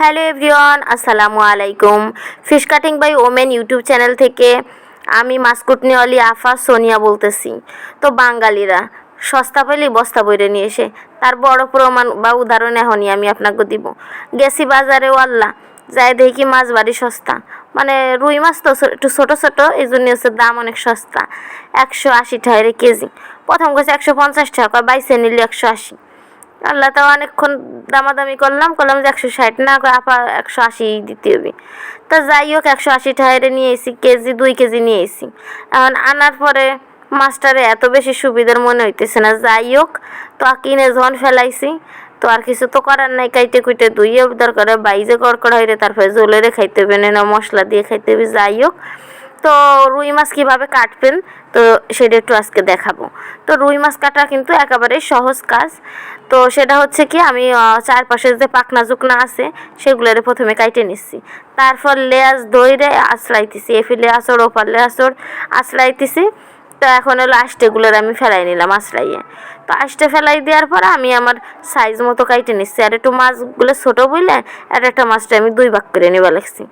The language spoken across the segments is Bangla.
হ্যালো এভরিওয়ান, আসসালামু আলাইকুম। Fish cutting by women YouTube channel থেকে আমি মাসকুটনি অলি আফা সোনিয়া বলতেছি। তো বাঙালিরা, সস্তা পেলে বস্তা বইরে নিয়ে এসে, তার বড় প্রমাণ বা উদাহরণ এখনই আমি আপনাকে দিব। গেছি বাজারে আল্লাহ যাই দেখি মাছ বাড়ি সস্তা। মানে রুই মাছ তো একটু ছোটো ছোটো, এই জন্য হচ্ছে দাম অনেক সস্তা। একশো আশি টাকা কেজি। প্রথম কাছে একশো পঞ্চাশ টাকা বাইসে নিলে একশো আশি। আল্লাহ তো অনেকক্ষণ দামাদামি করলাম করলাম যে একশো ষাট, না আপা একশো আশি দিতে হবে। তা যাই হোক, একশো আশি টাকারে নিয়ে এসি, কেজি, দুই কেজি নিয়ে এসি। এখন আনার পরে মাছটারে এত বেশি সুবিধার মনে হইতেছে না, যাই হোক, তো কিনে যখন ফেলাইছি, তো আর কিছু তো করার নাই, কাইটে কুইটে ধুইয়ে দরকার বাইজে কড়কড়া হইলে তারপরে জলেরে খাইতে হবে, না মশলা দিয়ে খাইতে হবে, যাই হোক। তো রুই মাছ কীভাবে কাটবেন? তো সেটা একটু আজকে দেখাবো। তো রুই মাছ কাটা কিন্তু একেবারেই সহজ কাজ। তো সেটা হচ্ছে কি, আমি চারপাশে যে পাকনা জুকনা আছে সেগুলোরে প্রথমে কাইটে নিচ্ছি। তারপর লেয়াজ দইরে আঁচড়াইতেছি এফি লেয়াচড়, ওপার লেয়াচড় আঁচড়াইতেছি তো এখন হলো আষ্টেগুলোর আমি ফেলাই নিলাম আঁচড়াইয়ে তো আষ্টে ফেলাই দেওয়ার পরে আমি আমার সাইজ মতো কাইটে নিচ্ছি। আর একটু মাছগুলো ছোটো বুঝলে আর একটা মাছটা আমি দুই ভাগ করে নিবা লাগছি।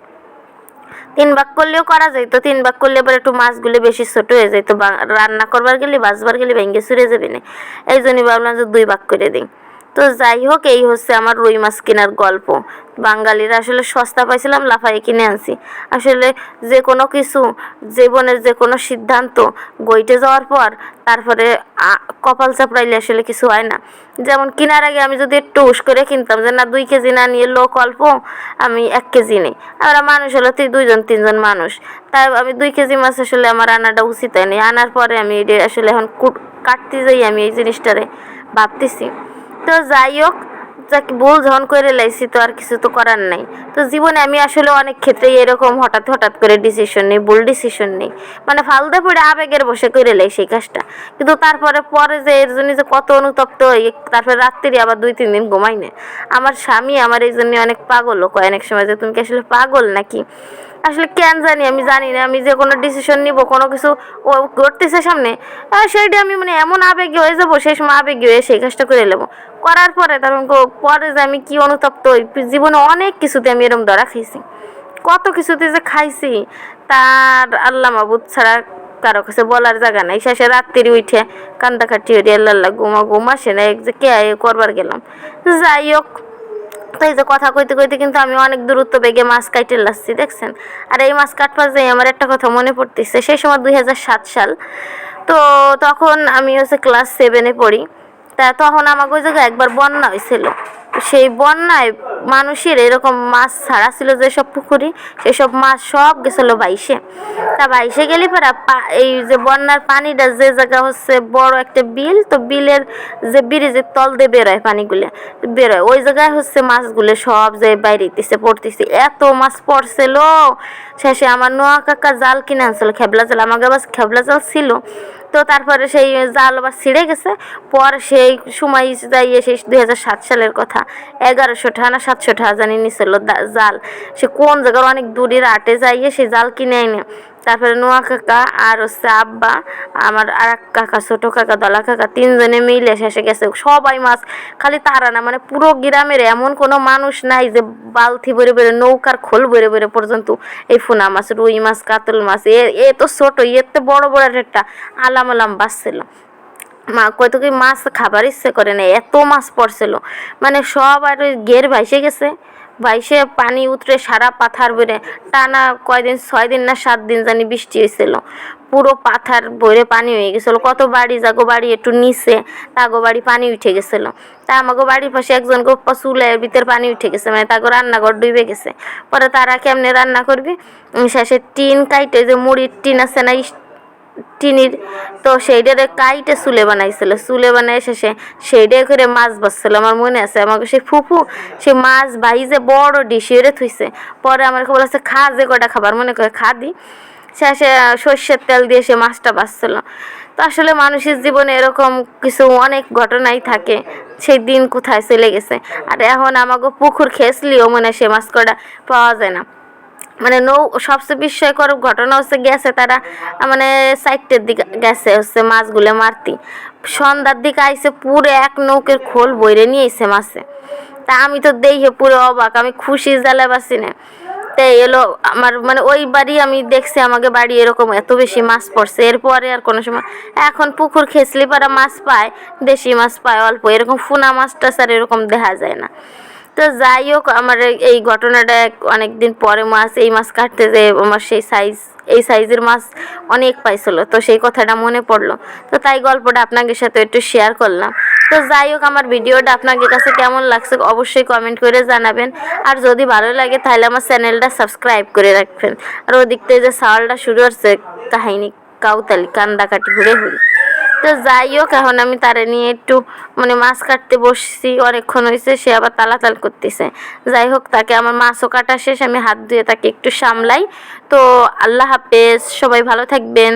তিন ভাগ করলেও করা যায়, তো তিন ভাগ করলে পরে একটু মাছগুলো বেশি ছোট হয়ে যায়, তো রান্না করবার গেলে, বাঁচবার গেলে ভেঙে সুরে যাবে না। এই জন্যই ভাবলাম যে দুই ভাগ করে দিই। তো যাই হোক, এই হচ্ছে আমার রুই মাছ কেনার গল্প। বাঙালিরা আসলে সস্তা পাইছিলাম লাফাই কিনে আনছি। আসলে যে কোনো কিছু, জীবনের যে কোনো সিদ্ধান্ত, গইটে যাওয়ার পর তারপরে কপাল চাপড়াইলে আসলে কিছু হয় না। যেমন কেনার আগে আমি যদি একটু উস করে কিনতাম যে, না, দুই কেজি না নিয়ে লোক অল্প, আমি এক কেজি নিই। আমরা মানুষ হলো তুই দুইজন, তিনজন মানুষ। তাই আমি দুই কেজি মাছ আসলে আমার আনাটা উচিত হয়নি। আনার পরে আমি আসলে এখন কুট- কাটতে যাই আমি এই জিনিসটারে ভাবতেছি। তো যাই হোক, যাকে, ভুল যখন করে লাইছি, তো আর কিছু তো করার নাই। তো জীবনে আমি আসলে অনেক ক্ষেত্রেই এরকম হঠাৎ হঠাৎ করে ডিসিশন নেই, ভুল ডিসিশন নেই। মানে ফালদা পড়ে আবেগের বসে করে লাই সেই কাজটা। কিন্তু তারপরে পরে যে এর জন্য যে কত অনুতপ্ত হই, তারপরে রাত্রি আবার দুই, তিন দিন ঘুমাই না। আমার স্বামী আমার এই জন্য অনেক পাগলও কয় অনেক সময় যে, তুমি কি আসলে পাগল নাকি? আসলে কেন জানি, আমি জানি না। আমি যে কোনো ডিসিশন নিব, কোনো কিছু ও করতেছে সামনে সেইটা আমি মানে এমন আবেগে হয়ে যাব, সেই সময় আবেগে হয়ে সেই কাজটা করে নেব। করার পরে কো- পরে যে আমি কি অনুতপ্ত হই, জীবনে অনেক কিছুতে আমি এরকম ধরা খাইছি। কত কিছুতে যে খাইছি, তার আল্লাহ মাবুদ ছাড়া কারও কাছে বলার জায়গা নাই। শেষে রাত্রি উঠে কান্দা কাটি হরি আল্লাহ ঘুমা ঘুম আসে না এক যে কে করবার গেলাম। যাই হোক তো এই যে কথা কইতে কইতে কিন্তু আমি অনেক দূরত্ব বেগে মাছ কাটে লাসছি, দেখছেন? আর এই মাছ কাটবার যাই আমার একটা কথা মনে পড়তেছে, সেই সময় দুই সাত সাল, তো তখন আমি হচ্ছে ক্লাস সেভেনে পড়ি। তা তখন আমাকে ওই জায়গায় একবার বন্যা হয়েছিল সেই বন্যায় মানুষের এরকম মাছ ছাড়া ছিল যেসব পুকুরি সেসব মাছ সব গেছিল বাইশে। তা বাইশে গেলে পরে এই যে বন্যার পানিটা যে জায়গা হচ্ছে বড় একটা বিল, তো বিলের যে ব্রিজের তল দিয়ে বেরোয় পানিগুলো বেরোয় ওই জায়গায় হচ্ছে মাছগুলো সব যে বাইরেতেছে পড়তেছে। এত মাছ পড়ছিল। শেষে আমার নোয়া কাকা জাল কিনে আনছিল, খেবলা জাল। আমার বাস খেবলা জাল ছিল। তো তারপরে সেই জাল আবার ছিঁড়ে গেছে। পরে সেই সময় যাইয়ে সেই দুই হাজার সাত সালের কথা। এগারোশো টাকা না সাতশো টাকা জানি নিছিল জাল। সে কোন জায়গার অনেক দূরের আটে যাইয়ে সেই জাল কিনে এনে তারপরে নোয়া কাকা আর হচ্ছে আব্বা, আমার আর এক কাকা, ছোটো কাকা, দলা কাকা, তিনজনে মিলে শেষে গেছে। সবাই মাছ খালি তারা না মানে পুরো গ্রামের এমন কোনো মানুষ নাই যে বালতি ভরে ভরে, নৌকার খোল ভরে ভরে পর্যন্ত এই ফোনা মাছ, রুই মাছ, কাতল মাছ, এ এ তো ছোটো এর তো বড় বড় একটা আলাম আলাম বাসছিল মা কত কি মাছ খাবার ইচ্ছে করে না? এত মাছ পড়ছিল। মানে সব আর গের ভাইসে গেছে। ভাইসে পানি উতরে সারা পাথার বেড়ে টানা কয়দিন ছয় দিন না সাত দিন জানি বৃষ্টি হয়েছিল পুরো পাথার ভরে পানি হয়ে গেছিল। কত বাড়ি যাগো, বাড়ি একটু নিচে, তাগো বাড়ি পানি উঠে গেছিল। তা আমাকে বাড়ির পাশে একজন গো চুলের ভিতর পানি উঠে গেছে মানে তাকে রান্নাঘর ডুবে গেছে। পরে তারা কেমনে রান্না করবি? শেষে টিন কাইটে যে মুড়ির টিন আছে না টিনির, তো সেইটারে কাইটে চুলে বানাইছিল। চুলে বানাই শেষে সেইটাই করে মাছ বাজছিল আমার মনে আছে, আমাকে সেই ফুফু, সে মাছ বাইজে বড় ডিশিরে থুইছে। পরে আমার খবর আছে, খা যে কটা খাবার, মনে করে খা দি। শেষে সর্ষের তেল দিয়ে সে মাছটা বাঁচছিল। তো আসলে মানুষের জীবনে এরকম কিছু অনেক ঘটনাই থাকে। সেই দিন কোথায় চলে গেছে। আর এখন আমাকে পুকুর খেসলিও মনে সে মাছ কটা পাওয়া যায় না। মানে নৌ, সবচেয়ে বিস্ময়কর ঘটনা হচ্ছে গেছে তারা মানে সাইডের দিকে গেছে, হচ্ছে মাছগুলো মারতি। সন্ধ্যার দিকে আইসে পুরো এক নৌকের খোল বইরে নিয়ে এসে মাছে। তা আমি তো দেখে পুরো অবাক, আমি খুশি জ্বালা পাচ্ছি না। তাই এলো আমার মানে ওই বাড়ি আমি দেখছি আমাকে বাড়ি এরকম এত বেশি মাছ পড়ছে, এরপরে আর কোনো সময়, এখন পুকুর খেসলি পাড়া মাছ পায়, দেশি মাছ পায় অল্প, এরকম ফুনা মাছ টাছ আর এরকম দেখা যায় না। তো যাই হোক, আমার এই- ঘটনাটা অনেক দিন পরে মাছ, এই মাছ কাটতে যে আমার সেই সাইজ এই সাইজের মাছ অনেক পাইছিল। তো সেই কথাটা মনে পড়ল। তো তাই গল্পটা আপনাদের সাথে একটু শেয়ার করলাম। তো যাই হোক, আমার ভিডিওটা আপনাদের কাছে কেমন লাগছে অবশ্যই কমেন্ট করে জানাবেন। আর যদি ভালো লাগে, তাহলে আমার চ্যানেলটা সাবস্ক্রাইব করে রাখবেন। আর ওদিক থেকে যে সাওয়ালটা শুরু হচ্ছে, কাহিনী কাউতালি, কান্দাকাটি ঘুরে ঘুরে তো যাই হোক, এখন আমি তারে নিয়ে একটু মানে মাছ কাটতে বসছি, অনেকক্ষণ হয়েছে সে আবার তালাতাল করতেছে। যাই হোক, তাকে আমার মাছও কাটা শেষ, আমি হাত ধুয়ে তাকে একটু সামলাই। তো আল্লাহ হাফেজ, সবাই ভালো থাকবেন।